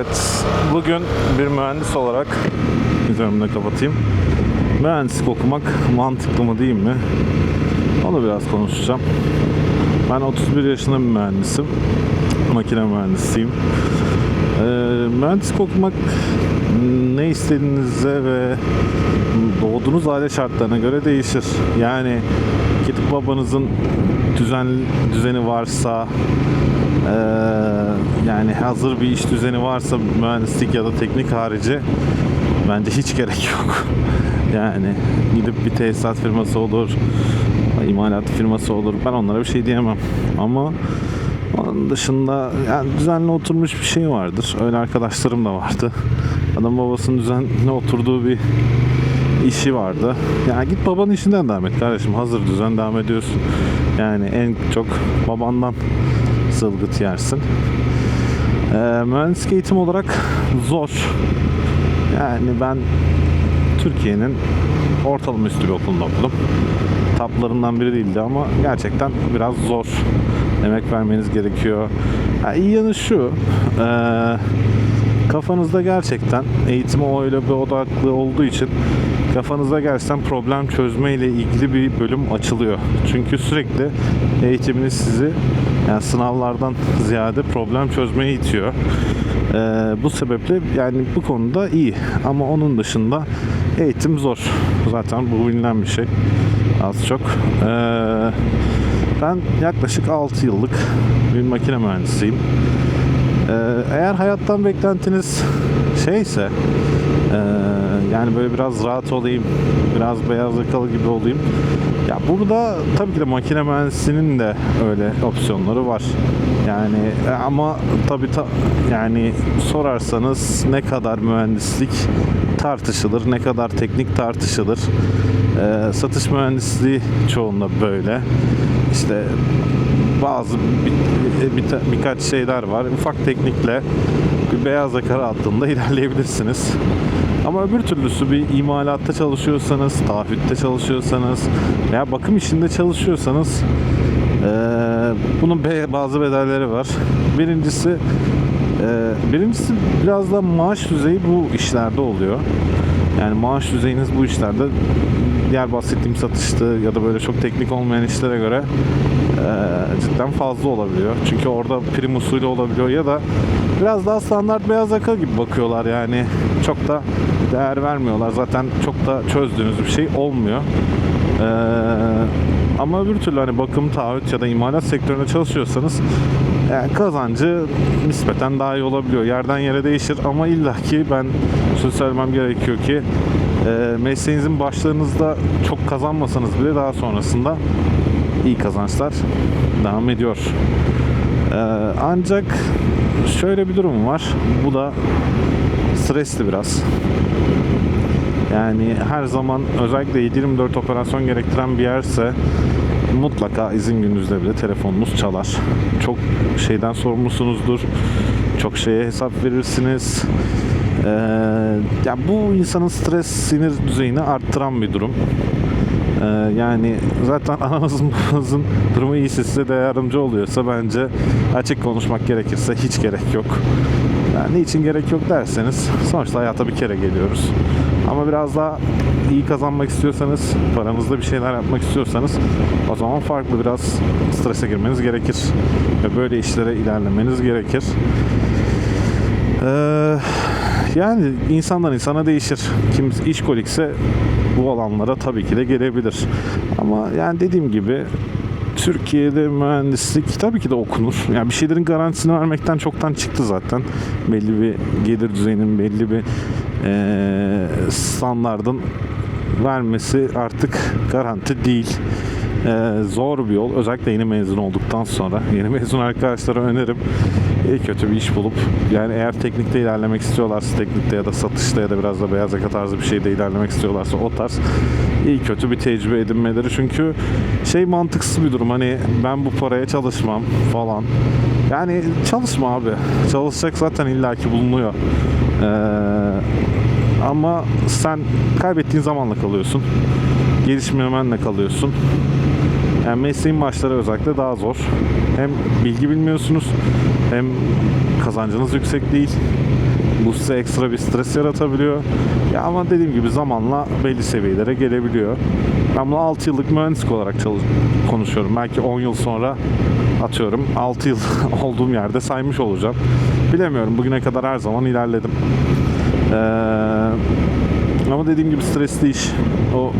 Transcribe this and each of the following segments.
Evet, bugün bir mühendis olarak üzerimde kapatayım. Mühendislik okumak mantıklı mı değil mi? Onu biraz konuşacağım. Ben 31 yaşında bir mühendisim. Makine mühendisiyim. Ee, mühendislik okumak ne istediğinize ve doğduğunuz aile şartlarına göre değişir. Yani gidip babanızın düzen düzeni varsa yani hazır bir iş düzeni varsa mühendislik ya da teknik harici bence hiç gerek yok. Yani gidip bir tesisat firması olur, imalat firması olur. Ben onlara bir şey diyemem. Ama onun dışında yani düzenli oturmuş bir şey vardır. Öyle arkadaşlarım da vardı. Adam babasının düzenli oturduğu bir işi vardı. Yani git babanın işinden devam et kardeşim. Hazır düzen devam ediyorsun. Yani en çok babandan zılgıt yersin. Ee, mühendislik eğitim olarak zor. Yani ben Türkiye'nin ortalama üstü bir okulunda okudum. Taplarından biri değildi ama gerçekten biraz zor. Emek vermeniz gerekiyor. Ha, iyi yanı şu. eee, kafanızda gerçekten eğitime öyle bir odaklı olduğu için kafanızda gerçekten problem çözme ile ilgili bir bölüm açılıyor. Çünkü sürekli eğitiminiz sizi yani sınavlardan ziyade problem çözmeye itiyor. Ee, bu sebeple yani bu konuda iyi ama onun dışında eğitim zor. Zaten bu bilinen bir şey. Az çok. Ee, ben yaklaşık 6 yıllık bir makine mühendisiyim. Ee, eğer hayattan beklentiniz şeyse ee, yani böyle biraz rahat olayım, biraz beyaz yakalı gibi olayım. Ya burada tabii ki de makine mühendisinin de öyle opsiyonları var. Yani e, ama tabii ta, yani sorarsanız ne kadar mühendislik tartışılır, ne kadar teknik tartışılır. Ee, satış mühendisliği çoğunda böyle. İşte bazı bir, bir- birkaç şeyler var. Ufak teknikle bir beyaz yaka altında ilerleyebilirsiniz. Ama öbür türlüsü bir imalatta çalışıyorsanız, taahhütte çalışıyorsanız veya bakım işinde çalışıyorsanız eee, bunun bazı bedelleri var. Birincisi eee, birincisi biraz da maaş düzeyi bu işlerde oluyor. Yani maaş düzeyiniz bu işlerde diğer bahsettiğim satıştı ya da böyle çok teknik olmayan işlere göre eee, cidden fazla olabiliyor. Çünkü orada prim usulü olabiliyor ya da biraz daha standart beyaz yaka gibi bakıyorlar yani çok da değer vermiyorlar. Zaten çok da çözdüğünüz bir şey olmuyor. Eee, ama öbür türlü hani bakım, taahhüt ya da imalat sektöründe çalışıyorsanız yani kazancı nispeten daha iyi olabiliyor. Yerden yere değişir ama illaki ben şunu söylemem gerekiyor ki e, mesleğinizin başlarınızda çok kazanmasanız bile daha sonrasında iyi kazançlar devam ediyor. E, ancak şöyle bir durum var. Bu da stresli biraz. Yani her zaman özellikle 7-24 operasyon gerektiren bir yerse mutlaka izin gününüzde bile telefonunuz çalar. Çok şeyden sorumlusunuzdur. Çok şeye hesap verirsiniz. Ee, ya bu insanın stres sinir düzeyini arttıran bir durum. Ee, yani zaten ananızın babanızın durumu iyiyse size de yardımcı oluyorsa bence açık konuşmak gerekirse hiç gerek yok. Yani niçin gerek yok derseniz sonuçta hayata bir kere geliyoruz. Ama biraz daha iyi kazanmak istiyorsanız, paranızda bir şeyler yapmak istiyorsanız o zaman farklı biraz strese girmeniz gerekir. Ve böyle işlere ilerlemeniz gerekir. Ee, yani insandan insana değişir. Kim işkolikse bu alanlara tabii ki de gelebilir. Ama yani dediğim gibi Türkiye'de mühendislik tabii ki de okunur. Yani bir şeylerin garantisini vermekten çoktan çıktı zaten. Belli bir gelir düzeyinin belli bir standardın vermesi artık garanti değil. Eee, zor bir yol. Özellikle yeni mezun olduktan sonra. Yeni mezun arkadaşlara öneririm. iyi kötü bir iş bulup yani eğer teknikte ilerlemek istiyorlarsa teknikte ya da satışta ya da biraz da beyaz yaka tarzı bir şeyde ilerlemek istiyorlarsa o tarz iyi kötü bir tecrübe edinmeleri. Çünkü şey mantıksız bir durum hani ben bu paraya çalışmam falan. Yani çalışma abi. Çalışacak zaten illaki bulunuyor. Ee, ama sen kaybettiğin zamanla kalıyorsun. Gelişmemenle kalıyorsun. Yani mesleğin başları özellikle daha zor. Hem bilgi bilmiyorsunuz hem kazancınız yüksek değil. Bu size ekstra bir stres yaratabiliyor. Ya ama dediğim gibi zamanla belli seviyelere gelebiliyor. Ben bunu 6 yıllık mühendislik olarak çalış konuşuyorum. Belki 10 yıl sonra atıyorum 6 yıl olduğum yerde saymış olacağım. Bilemiyorum bugüne kadar her zaman ilerledim. Ee, ama dediğim gibi stresli iş, o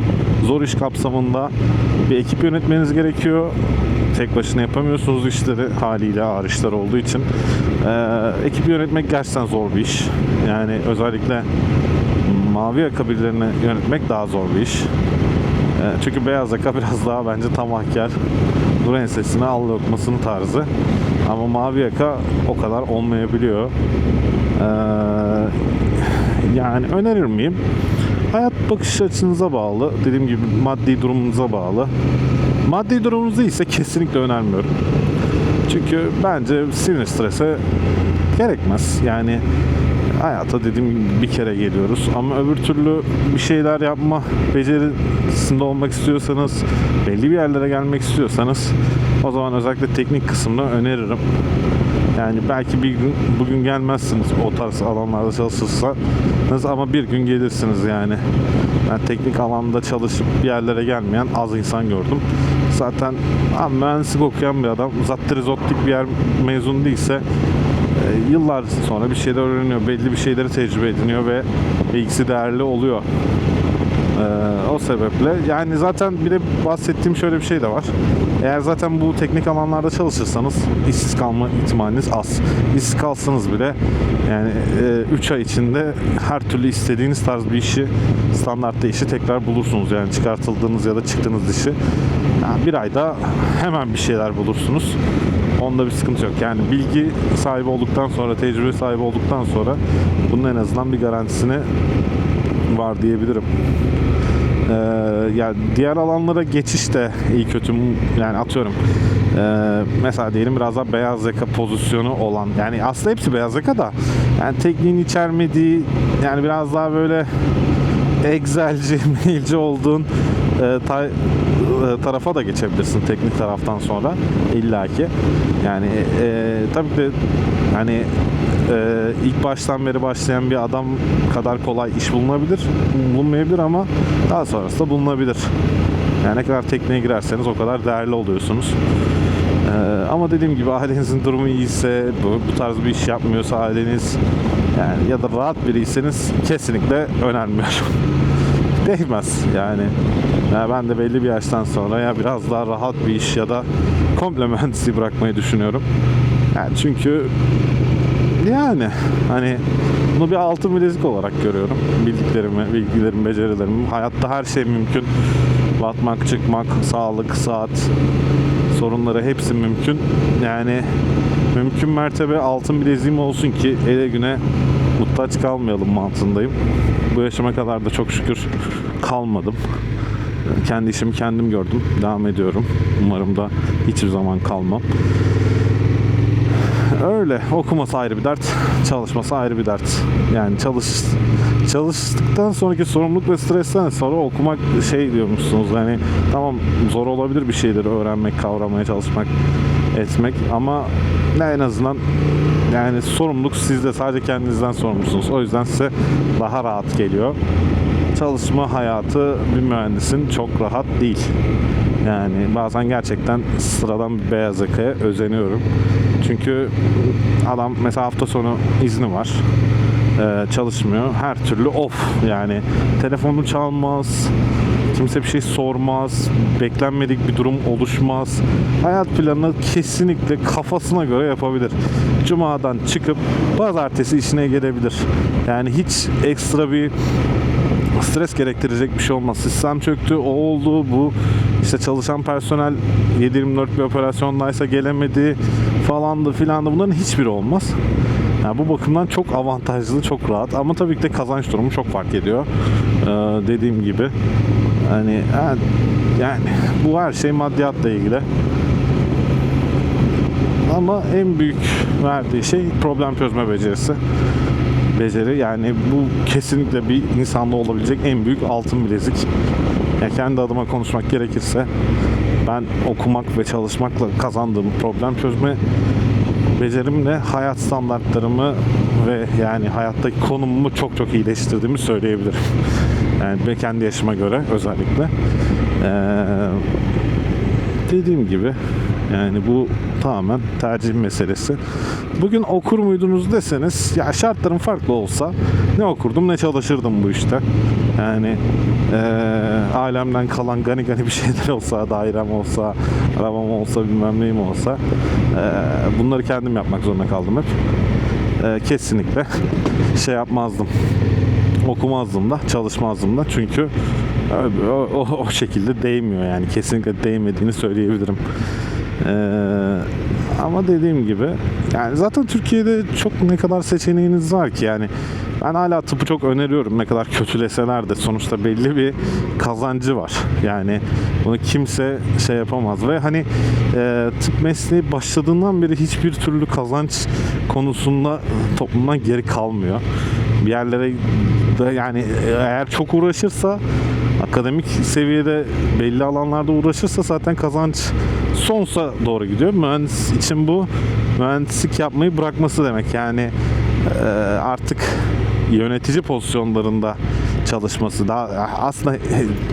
zor iş kapsamında bir ekip yönetmeniz gerekiyor. Tek başına yapamıyorsunuz işleri haliyle ağır işler olduğu için. Ee, ekip yönetmek gerçekten zor bir iş. Yani özellikle mavi yaka birilerini yönetmek daha zor bir iş. Ee, çünkü beyaz yaka biraz daha bence tamahkar. Dur ensesine al lokmasını tarzı. Ama mavi yaka o kadar olmayabiliyor. Ee, yani önerir miyim? Hayat bakış açınıza bağlı. Dediğim gibi maddi durumunuza bağlı. Maddi durumunuz ise kesinlikle önermiyorum. Çünkü bence sinir strese gerekmez. Yani hayata dediğim gibi bir kere geliyoruz. Ama öbür türlü bir şeyler yapma becerisinde olmak istiyorsanız, belli bir yerlere gelmek istiyorsanız o zaman özellikle teknik kısmını öneririm. Yani belki bir gün bugün gelmezsiniz o tarz alanlarda çalışırsanız ama bir gün gelirsiniz yani. Ben teknik alanda çalışıp bir yerlere gelmeyen az insan gördüm. Zaten abi, mühendislik okuyan bir adam zattirizottik bir yer mezun değilse e, yıllar sonra bir şeyler öğreniyor. Belli bir şeyleri tecrübe ediniyor ve bilgisi değerli oluyor. Ee, o sebeple yani zaten bir de bahsettiğim şöyle bir şey de var. Eğer zaten bu teknik alanlarda çalışırsanız işsiz kalma ihtimaliniz az. İşsiz kalsanız bile yani 3 ay içinde her türlü istediğiniz tarz bir işi standartta işi tekrar bulursunuz. Yani çıkartıldığınız ya da çıktığınız işi. Bir ayda hemen bir şeyler bulursunuz. Onda bir sıkıntı yok. Yani bilgi sahibi olduktan sonra, tecrübe sahibi olduktan sonra bunun en azından bir garantisini var diyebilirim. Ee, yani diğer alanlara geçiş de iyi kötü yani atıyorum ee, mesela diyelim biraz daha beyaz yaka pozisyonu olan yani aslında hepsi beyaz yaka da yani tekniğin içermediği yani biraz daha böyle Excel'ci, mailci olduğun e, ta- e, tarafa da geçebilirsin teknik taraftan sonra illaki. Yani e, tabii ki hani e, ilk baştan beri başlayan bir adam kadar kolay iş bulunabilir, bulunmayabilir ama daha sonrasında bulunabilir. Yani ne kadar tekniğe girerseniz o kadar değerli oluyorsunuz. Ee, ama dediğim gibi ailenizin durumu iyiyse, bu, bu tarz bir iş yapmıyorsa aileniz yani ya da rahat biriyseniz kesinlikle önermiyorum. Değmez yani. Ya ben de belli bir yaştan sonra ya biraz daha rahat bir iş ya da komple mühendisliği bırakmayı düşünüyorum. Yani çünkü yani hani bunu bir altın bilezik olarak görüyorum. Bildiklerimi, bilgilerimi, becerilerimi. Hayatta her şey mümkün. Batmak, çıkmak, sağlık, saat sorunları hepsi mümkün. Yani mümkün mertebe altın bileziğim olsun ki ele güne muhtaç kalmayalım mantığındayım. Bu yaşıma kadar da çok şükür kalmadım. Kendi işimi kendim gördüm. Devam ediyorum. Umarım da hiçbir zaman kalmam. Öyle. Okuması ayrı bir dert, çalışması ayrı bir dert. Yani çalış çalıştıktan sonraki sorumluluk ve stresten sonra okumak şey diyormuşsunuz. Yani tamam zor olabilir bir şeyleri öğrenmek, kavramaya çalışmak, etmek ama en azından yani sorumluluk sizde sadece kendinizden sorumlusunuz. O yüzden size daha rahat geliyor. Çalışma hayatı bir mühendisin çok rahat değil. Yani bazen gerçekten sıradan bir beyaz yakaya özeniyorum. Çünkü adam mesela hafta sonu izni var. Ee, çalışmıyor. Her türlü off yani. Telefonu çalmaz. Kimse bir şey sormaz. Beklenmedik bir durum oluşmaz. Hayat planını kesinlikle kafasına göre yapabilir. Cuma'dan çıkıp pazartesi işine gelebilir. Yani hiç ekstra bir stres gerektirecek bir şey olmaz. Sistem çöktü, o oldu, bu işte çalışan personel 7-24 bir operasyondaysa gelemedi falandı filandı bunların hiçbiri olmaz. Yani bu bakımdan çok avantajlı, çok rahat ama tabii ki de kazanç durumu çok fark ediyor. Ee, dediğim gibi hani yani bu her şey maddiyatla ilgili. Ama en büyük verdiği şey problem çözme becerisi beceri. Yani bu kesinlikle bir insanda olabilecek en büyük altın bilezik. Ya kendi adıma konuşmak gerekirse ben okumak ve çalışmakla kazandığım problem çözme becerimle hayat standartlarımı ve yani hayattaki konumumu çok çok iyileştirdiğimi söyleyebilirim. Yani ve kendi yaşıma göre özellikle. Ee, dediğim gibi yani bu tamamen tercih meselesi. Bugün okur muydunuz deseniz ya şartlarım farklı olsa ne okurdum ne çalışırdım bu işte. Yani eee, alemden kalan gani gani bir şeyler olsa, dairem olsa, arabam olsa, bilmem neyim olsa eee, bunları kendim yapmak zorunda kaldım hep. Eee, kesinlikle şey yapmazdım okumazdım da çalışmazdım da. Çünkü o, o, o şekilde değmiyor yani. Kesinlikle değmediğini söyleyebilirim. Ee, ama dediğim gibi yani zaten Türkiye'de çok ne kadar seçeneğiniz var ki? Yani ben hala tıpı çok öneriyorum. Ne kadar kötüleseler de sonuçta belli bir kazancı var. Yani bunu kimse şey yapamaz. Ve hani e, tıp mesleği başladığından beri hiçbir türlü kazanç konusunda toplumdan geri kalmıyor bir yerlere da yani eğer çok uğraşırsa akademik seviyede belli alanlarda uğraşırsa zaten kazanç sonsa doğru gidiyor. Mühendis için bu mühendislik yapmayı bırakması demek. Yani artık yönetici pozisyonlarında çalışması daha aslında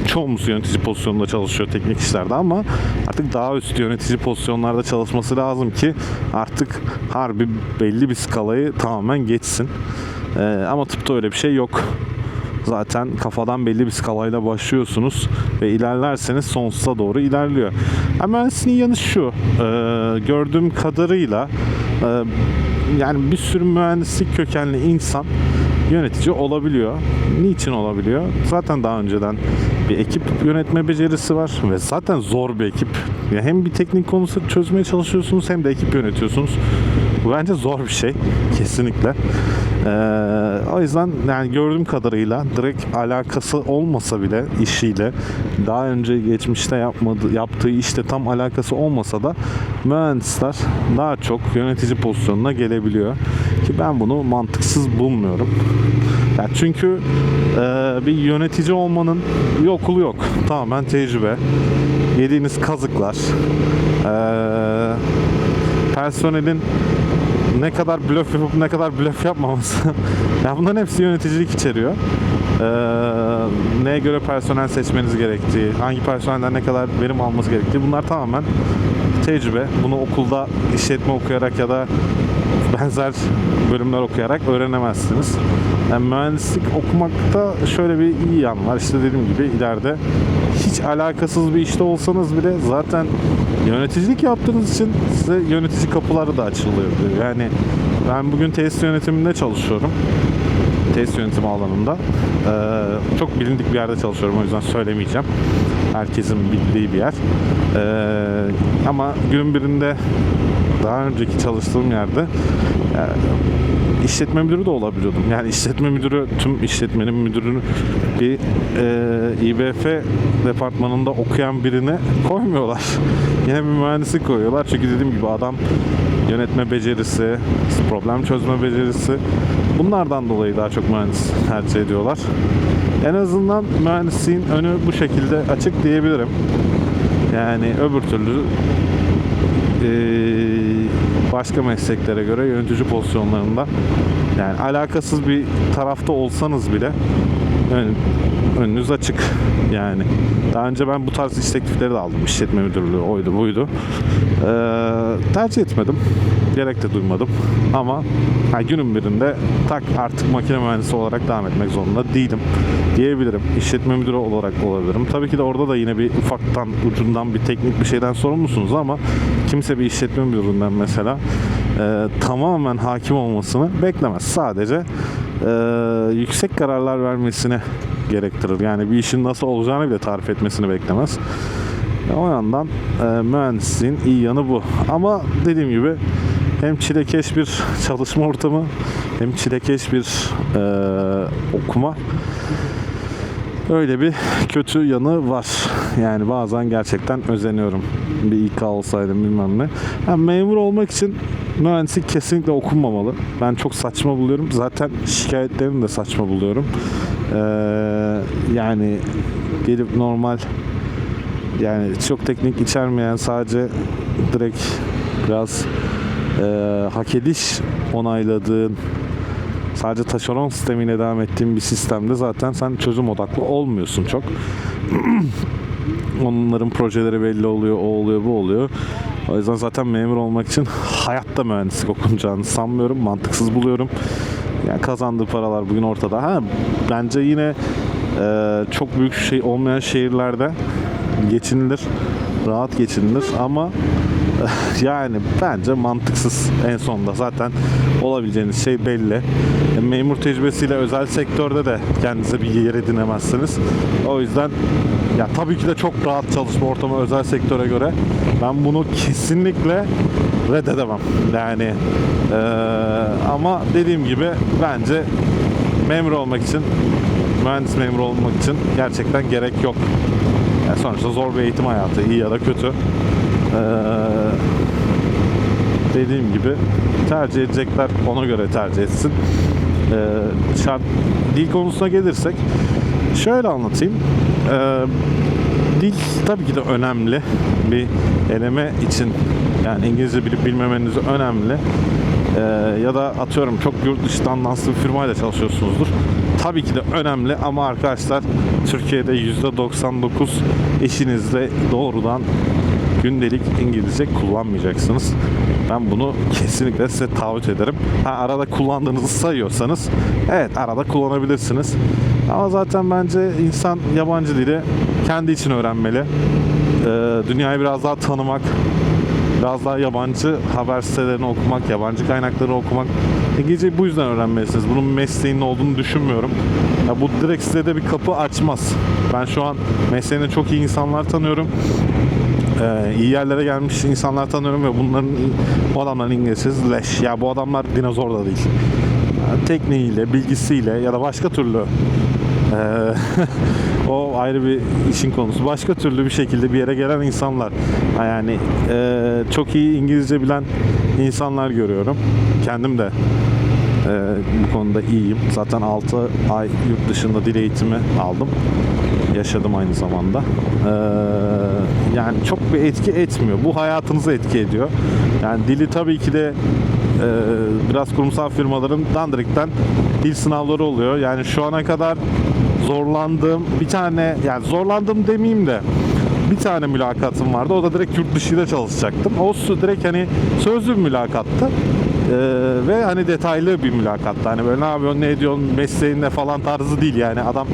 çoğumuz yönetici pozisyonunda çalışıyor teknik işlerde ama artık daha üst yönetici pozisyonlarda çalışması lazım ki artık harbi belli bir skalayı tamamen geçsin. Ee, ama tıpta öyle bir şey yok. Zaten kafadan belli bir skalayla başlıyorsunuz ve ilerlerseniz sonsuza doğru ilerliyor. Mühendisliğin yanı şu, e, gördüğüm kadarıyla e, yani bir sürü mühendislik kökenli insan yönetici olabiliyor. Niçin olabiliyor? Zaten daha önceden bir ekip yönetme becerisi var ve zaten zor bir ekip. Ya hem bir teknik konusu çözmeye çalışıyorsunuz hem de ekip yönetiyorsunuz. Bu bence zor bir şey kesinlikle. Ee, o yüzden yani gördüğüm kadarıyla direkt alakası olmasa bile işiyle daha önce geçmişte yapmadı yaptığı işte tam alakası olmasa da mühendisler daha çok yönetici pozisyonuna gelebiliyor ki ben bunu mantıksız bulmuyorum. Yani çünkü e, bir yönetici olmanın bir okulu yok. Tamamen tecrübe. Yediğiniz kazıklar. E, personelin ne kadar blöf yapıp ne kadar blöf yapmaması. ya bunların hepsi yöneticilik içeriyor. Ee, neye göre personel seçmeniz gerektiği, hangi personelden ne kadar verim alması gerektiği bunlar tamamen tecrübe. Bunu okulda işletme okuyarak ya da benzer bölümler okuyarak öğrenemezsiniz. Yani mühendislik okumakta şöyle bir iyi yan var. İşte dediğim gibi ileride hiç alakasız bir işte olsanız bile zaten yöneticilik yaptığınız için size yönetici kapıları da açılıyor. Yani ben bugün tesis yönetiminde çalışıyorum. Tesis yönetimi alanında. Ee, çok bilindik bir yerde çalışıyorum o yüzden söylemeyeceğim. Herkesin bildiği bir yer. Ee, ama günün birinde daha önceki çalıştığım yerde yani işletme müdürü de olabiliyordum. Yani işletme müdürü tüm işletmenin müdürünü bir e, İBF departmanında okuyan birine koymuyorlar. Yine bir mühendisi koyuyorlar. Çünkü dediğim gibi adam yönetme becerisi, problem çözme becerisi bunlardan dolayı daha çok mühendis tercih ediyorlar. En azından mühendisliğin önü bu şekilde açık diyebilirim. Yani öbür türlü eee, başka mesleklere göre yönetici pozisyonlarında yani alakasız bir tarafta olsanız bile ön- önünüz açık yani. Daha önce ben bu tarz iş teklifleri de aldım. İşletme müdürlüğü oydu buydu. Eee, tercih etmedim. Gerek de duymadım. Ama ha, günün birinde tak artık makine mühendisi olarak devam etmek zorunda değilim diyebilirim. İşletme müdürü olarak olabilirim. Tabii ki de orada da yine bir ufaktan ucundan bir teknik bir şeyden sorumlusunuz ama kimse bir işletme müdüründen mesela e, tamamen hakim olmasını beklemez. Sadece e, yüksek kararlar vermesini gerektirir. Yani bir işin nasıl olacağını bile tarif etmesini beklemez. O yandan e, mühendisliğin iyi yanı bu. Ama dediğim gibi hem çilekeş bir çalışma ortamı hem çilekeş bir e, okuma öyle bir kötü yanı var. Yani bazen gerçekten özeniyorum. Bir İK olsaydım bilmem ne. Yani memur olmak için mühendislik kesinlikle okunmamalı. Ben çok saçma buluyorum. Zaten şikayetlerini de saçma buluyorum. Ee, yani gelip normal yani çok teknik içermeyen sadece direkt biraz e, hak ediş onayladığın sadece taşeron sistemiyle devam ettiğin bir sistemde zaten sen çözüm odaklı olmuyorsun çok. Onların projeleri belli oluyor, o oluyor, bu oluyor. O yüzden zaten memur olmak için hayatta mühendislik okunacağını sanmıyorum. Mantıksız buluyorum. Yani kazandığı paralar bugün ortada. Ha, bence yine e, çok büyük şey olmayan şehirlerde geçinilir. Rahat geçinilir ama yani bence mantıksız en sonunda zaten olabileceğiniz şey belli. E, Memur tecrübesiyle özel sektörde de kendinize bir yer edinemezsiniz. O yüzden ya tabii ki de çok rahat çalışma ortamı özel sektöre göre. Ben bunu kesinlikle reddedemem. Yani e, ama dediğim gibi bence memur olmak için mühendis memuru olmak için gerçekten gerek yok. Yani sonuçta zor bir eğitim hayatı, iyi ya da kötü. Ee, dediğim gibi tercih edecekler ona göre tercih etsin. Ee, şart dil konusuna gelirsek şöyle anlatayım. Ee, dil tabii ki de önemli bir eleme için yani İngilizce bilip bilmemeniz önemli. Ee, ya da atıyorum çok yurt dışından nasıl bir firmayla çalışıyorsunuzdur. Tabii ki de önemli ama arkadaşlar Türkiye'de %99 işinizde doğrudan gündelik İngilizce kullanmayacaksınız. Ben bunu kesinlikle size taahhüt ederim. Ha, arada kullandığınızı sayıyorsanız evet arada kullanabilirsiniz. Ama zaten bence insan yabancı dili kendi için öğrenmeli. Ee, dünyayı biraz daha tanımak, biraz daha yabancı haber sitelerini okumak, yabancı kaynakları okumak. İngilizceyi bu yüzden öğrenmelisiniz. Bunun mesleğinin olduğunu düşünmüyorum. Ya bu direkt size de bir kapı açmaz. Ben şu an mesleğinde çok iyi insanlar tanıyorum. Ee, iyi yerlere gelmiş insanlar tanıyorum ve bunların bu adamların İngilizcesi leş. Ya bu adamlar dinozor da değil. Yani tekniğiyle, bilgisiyle ya da başka türlü ee, o ayrı bir işin konusu. Başka türlü bir şekilde bir yere gelen insanlar. Yani e, çok iyi İngilizce bilen insanlar görüyorum. Kendim de e, bu konuda iyiyim. Zaten 6 ay yurt dışında dil eğitimi aldım. Yaşadım aynı zamanda. Ee, yani çok bir etki etmiyor. Bu hayatınıza etki ediyor. Yani dili tabii ki de e, biraz kurumsal firmaların dandırıktan dil sınavları oluyor. Yani şu ana kadar zorlandığım bir tane yani zorlandım demeyeyim de bir tane mülakatım vardı. O da direkt yurt dışıyla çalışacaktım. O direkt hani sözlü bir mülakattı. Ee, ve hani detaylı bir mülakattı. Hani böyle ne yapıyorsun, ne ediyorsun, mesleğin ne falan tarzı değil yani. Adam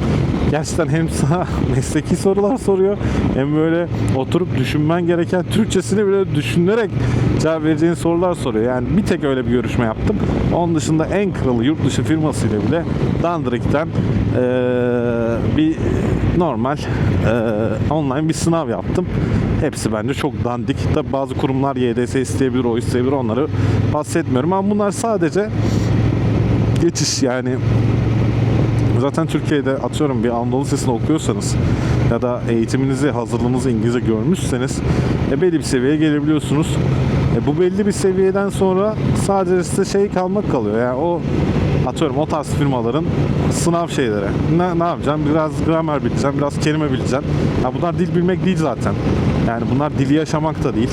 gerçekten hem sana mesleki sorular soruyor hem böyle oturup düşünmen gereken Türkçesini bile düşünerek cevap vereceğin sorular soruyor. Yani bir tek öyle bir görüşme yaptım. Onun dışında en kralı yurt dışı firmasıyla bile Dandrik'ten eee, bir normal eee, online bir sınav yaptım. Hepsi bence çok dandik. Tabi bazı kurumlar YDS isteyebilir, o isteyebilir onları bahsetmiyorum ama bunlar sadece geçiş yani Zaten Türkiye'de atıyorum bir Anadolu Lisesi'nde okuyorsanız ya da eğitiminizi, hazırlığınızı İngilizce görmüşseniz e, belli bir seviyeye gelebiliyorsunuz. E, bu belli bir seviyeden sonra sadece size şey kalmak kalıyor. Yani o atıyorum o tarz firmaların sınav şeyleri. Ne, ne yapacağım? Biraz gramer bileceğim, biraz kelime bileceğim. Ya bunlar dil bilmek değil zaten. Yani bunlar dili yaşamak da değil.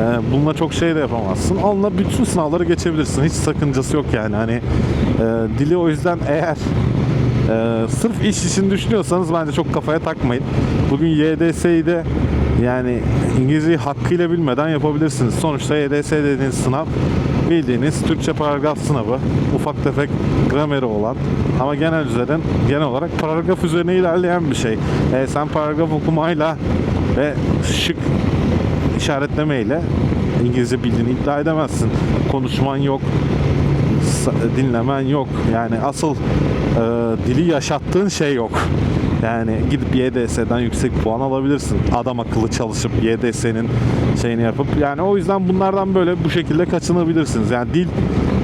Ee, bununla çok şey de yapamazsın. Onunla bütün sınavları geçebilirsin. Hiç sakıncası yok yani. Hani e, dili o yüzden eğer ee, sırf iş için düşünüyorsanız bence çok kafaya takmayın. Bugün YDS'yi de yani İngilizceyi hakkıyla bilmeden yapabilirsiniz. Sonuçta YDS dediğiniz sınav bildiğiniz Türkçe paragraf sınavı. Ufak tefek grameri olan ama genel üzerinden genel olarak paragraf üzerine ilerleyen bir şey. Ee, sen paragraf okumayla ve şık işaretlemeyle İngilizce bildiğini iddia edemezsin. Konuşman yok, dinlemen yok. Yani asıl e, dili yaşattığın şey yok. Yani gidip YDS'den yüksek puan alabilirsin. Adam akıllı çalışıp YDS'nin şeyini yapıp yani o yüzden bunlardan böyle bu şekilde kaçınabilirsiniz. Yani dil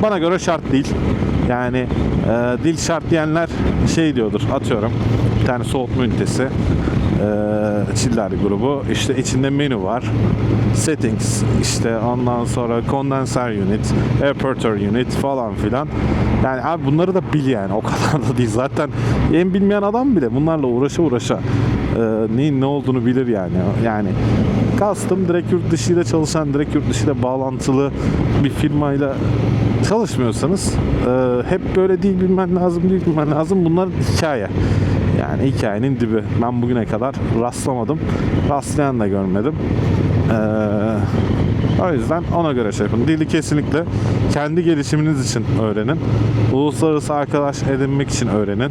bana göre şart değil. Yani e, dil şart diyenler şey diyordur atıyorum bir tane soğutma ünitesi e, Chiller grubu işte içinde menü var settings işte ondan sonra condenser unit aperture unit falan filan yani abi bunları da bil yani o kadar da değil zaten en bilmeyen adam bile bunlarla uğraşa uğraşa e, neyin ne olduğunu bilir yani yani kastım direkt yurt dışı ile çalışan, direkt yurt dışı ile bağlantılı bir firmayla çalışmıyorsanız e, hep böyle değil bilmen lazım, değil bilmen lazım. Bunlar hikaye. Yani hikayenin dibi. Ben bugüne kadar rastlamadım. Rastlayan da görmedim. Ee, o yüzden ona göre şey yapın. Dili kesinlikle kendi gelişiminiz için öğrenin. Uluslararası arkadaş edinmek için öğrenin. Ee,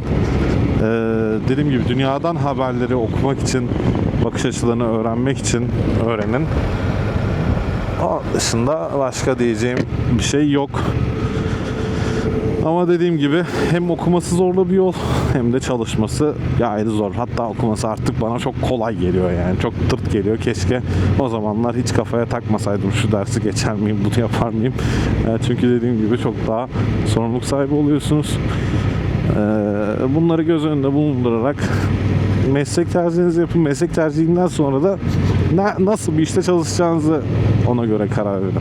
dediğim gibi dünyadan haberleri okumak için, bakış açılarını öğrenmek için öğrenin. O dışında başka diyeceğim bir şey yok. Ama dediğim gibi hem okuması zorlu bir yol hem de çalışması gayet zor. Hatta okuması artık bana çok kolay geliyor yani. Çok tırt geliyor. Keşke o zamanlar hiç kafaya takmasaydım şu dersi geçer miyim, bunu yapar mıyım. Yani çünkü dediğim gibi çok daha sorumluluk sahibi oluyorsunuz. Ee, bunları göz önünde bulundurarak meslek tercihinizi yapın. Meslek tercihinden sonra da na- nasıl bir işte çalışacağınızı ona göre karar verin.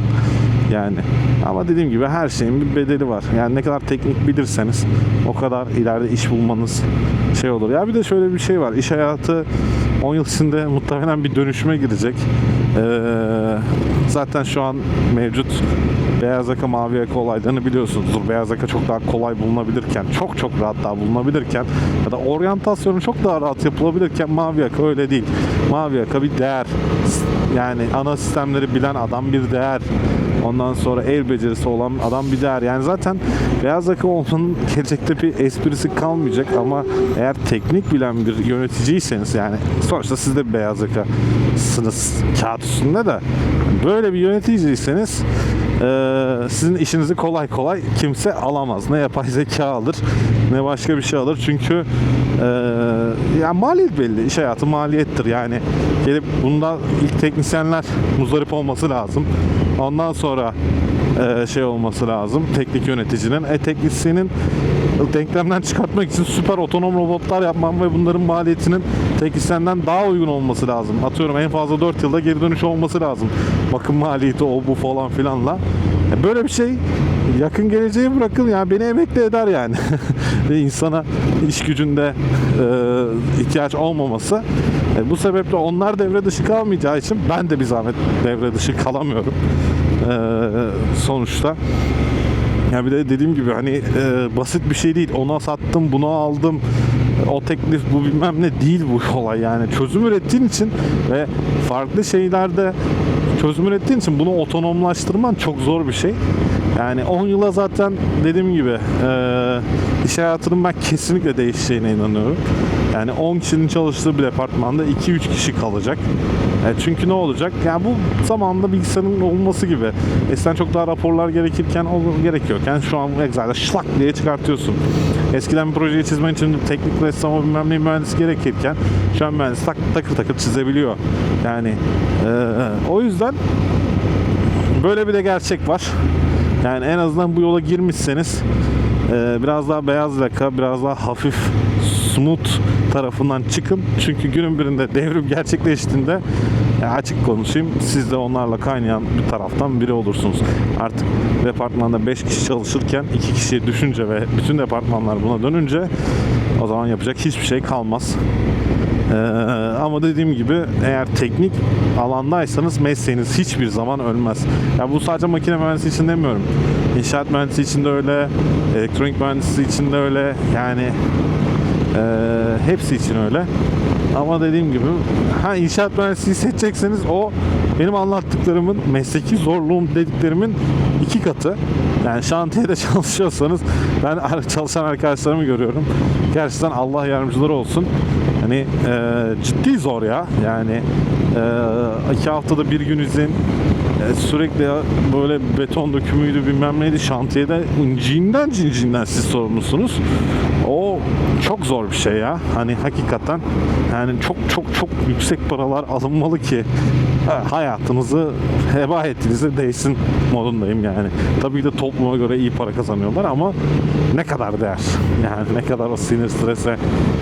Yani ama dediğim gibi her şeyin bir bedeli var. Yani ne kadar teknik bilirseniz o kadar ileride iş bulmanız şey olur. Ya bir de şöyle bir şey var. İş hayatı 10 yıl içinde muhtemelen bir dönüşüme girecek. Ee, zaten şu an mevcut beyaz yaka mavi yaka olaylarını biliyorsunuzdur. Beyaz yaka çok daha kolay bulunabilirken, çok çok rahat daha bulunabilirken ya da oryantasyonu çok daha rahat yapılabilirken mavi yaka öyle değil. Mavi yaka bir değer. Yani ana sistemleri bilen adam bir değer. Ondan sonra el becerisi olan adam bir değer. Yani zaten beyaz yaka olmanın gelecekte bir esprisi kalmayacak ama eğer teknik bilen bir yöneticiyseniz yani sonuçta siz de beyaz yakasınız kağıt üstünde de böyle bir yöneticiyseniz eee, sizin işinizi kolay kolay kimse alamaz. Ne yapay zeka alır ne başka bir şey alır. Çünkü eee ya maliyet belli. İş hayatı maliyettir. Yani gelip bunda ilk teknisyenler muzdarip olması lazım. Ondan sonra eee, şey olması lazım. Teknik yöneticinin. E teknisyenin denklemden çıkartmak için süper otonom robotlar yapmam ve bunların maliyetinin teknisyenden daha uygun olması lazım. Atıyorum en fazla 4 yılda geri dönüş olması lazım. Bakım maliyeti o bu falan filanla. E Böyle bir şey yakın geleceği bırakın yani beni emekli eder yani. Ve insana iş gücünde e, ihtiyaç olmaması. E, bu sebeple onlar devre dışı kalmayacağı için ben de bir zahmet devre dışı kalamıyorum. E, sonuçta. Ya bir de dediğim gibi hani e, basit bir şey değil. Ona sattım, buna aldım. O teklif bu bilmem ne değil bu olay yani. Çözüm ürettiğin için ve farklı şeylerde çözüm ürettiğin için bunu otonomlaştırman çok zor bir şey. Yani 10 yıla zaten dediğim gibi e, iş hayatının ben kesinlikle değişeceğine inanıyorum. Yani 10 kişinin çalıştığı bir departmanda 2-3 kişi kalacak. E, çünkü ne olacak? Yani bu zamanında bilgisayarın olması gibi. Eskiden çok daha raporlar gerekirken gerekiyorken şu an Excel'de şlak diye çıkartıyorsun. Eskiden bir projeyi çizmen için teknik ressam bilmem ne mühendis gerekirken şu an mühendis tak, takır takır çizebiliyor. Yani e, o yüzden böyle bir de gerçek var. Yani en azından bu yola girmişseniz e, biraz daha beyaz yaka, biraz daha hafif smooth tarafından çıkın. Çünkü günün birinde devrim gerçekleştiğinde açık konuşayım siz de onlarla kaynayan bir taraftan biri olursunuz. Artık departmanda 5 kişi çalışırken 2 kişi düşünce ve bütün departmanlar buna dönünce o zaman yapacak hiçbir şey kalmaz. Ee, ama dediğim gibi eğer teknik alandaysanız mesleğiniz hiçbir zaman ölmez. Ya bu sadece makine mühendisi için demiyorum. İnşaat mühendisi için de öyle, elektronik mühendisi için de öyle. Yani ee, hepsi için öyle. Ama dediğim gibi ha inşaat mühendisliği seçecekseniz o benim anlattıklarımın mesleki zorluğum dediklerimin iki katı. Yani şantiyede çalışıyorsanız ben çalışan arkadaşlarımı görüyorum. Gerçekten Allah yardımcıları olsun. Hani e, ciddi zor ya. Yani e, iki haftada bir gün izin e, sürekli böyle beton dökümüydü bilmem neydi şantiyede inciğinden cinciğinden siz sorumlusunuz. O çok zor bir şey ya. Hani hakikaten yani çok çok çok yüksek paralar alınmalı ki ha, hayatınızı heba ettiğinize değsin modundayım yani. Tabii de topluma göre iyi para kazanıyorlar ama ne kadar değer? Yani ne kadar o sinir strese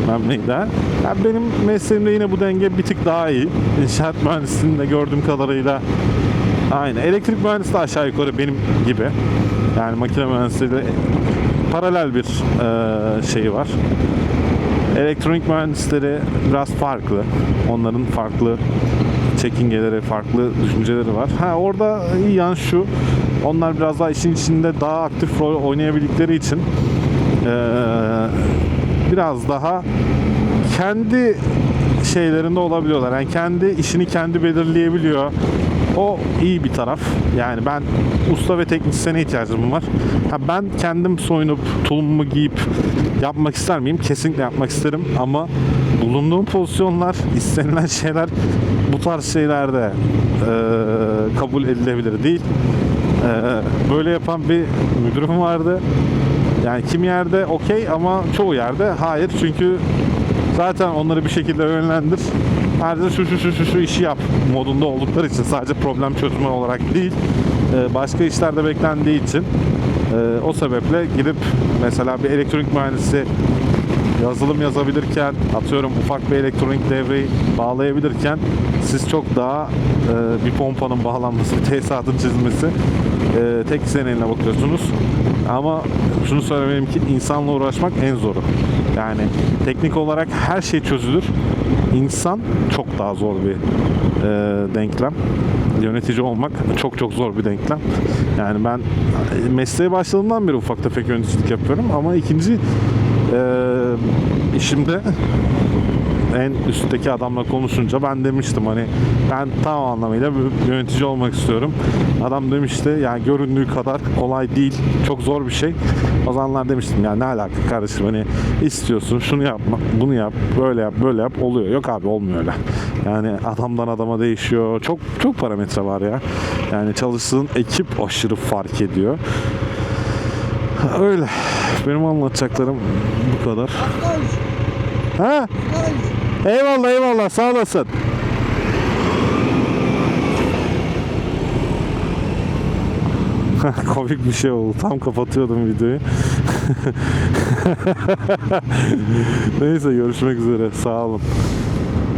memnun değer? Yani benim mesleğimde yine bu denge bir tık daha iyi. İnşaat mühendisliğinde gördüğüm kadarıyla Aynı. Elektrik mühendisi de aşağı yukarı benim gibi. Yani makine mühendisliğiyle paralel bir e, şeyi var. Elektronik mühendisleri biraz farklı. Onların farklı çekingeleri, farklı düşünceleri var. Ha orada iyi yan şu. Onlar biraz daha işin içinde daha aktif rol oynayabildikleri için eee, biraz daha kendi şeylerinde olabiliyorlar. Yani kendi işini kendi belirleyebiliyor. O iyi bir taraf. Yani ben usta ve teknisyene ihtiyacım var. Ha ben kendim soyunup tulumumu giyip yapmak ister miyim? Kesinlikle yapmak isterim ama bulunduğum pozisyonlar, istenilen şeyler bu tarz şeylerde eee, kabul edilebilir değil. Eee, böyle yapan bir müdürüm vardı. Yani kim yerde okey ama çoğu yerde hayır çünkü zaten onları bir şekilde yönlendir. Sadece şu şu şu şu şu işi yap modunda oldukları için sadece problem çözme olarak değil e, başka işlerde beklendiği için e, o sebeple gidip mesela bir elektronik mühendisi yazılım yazabilirken atıyorum ufak bir elektronik devreyi bağlayabilirken siz çok daha e, bir pompanın bağlanması, bir tesisatın çizmesi e, tek seneyle bakıyorsunuz. Ama şunu söylemeliyim ki insanla uğraşmak en zoru. Yani teknik olarak her şey çözülür. İnsan çok daha zor bir e, denklem. Yönetici olmak çok çok zor bir denklem. Yani ben e, mesleğe başladığımdan beri ufak tefek yöneticilik yapıyorum ama ikinci e, işimde en üstteki adamla konuşunca ben demiştim hani ben tam anlamıyla yönetici olmak istiyorum. Adam demişti yani göründüğü kadar kolay değil. Çok zor bir şey. O zamanlar demiştim ya ne alaka kardeşim hani istiyorsun şunu yapma bunu yap böyle yap böyle yap oluyor. Yok abi olmuyor öyle. Yani adamdan adama değişiyor. Çok çok parametre var ya. Yani çalıştığın ekip aşırı fark ediyor. Öyle. Benim anlatacaklarım bu kadar. Ha? Eyvallah eyvallah sağ olasın. Komik bir şey oldu. Tam kapatıyordum videoyu. Neyse görüşmek üzere. Sağ olun.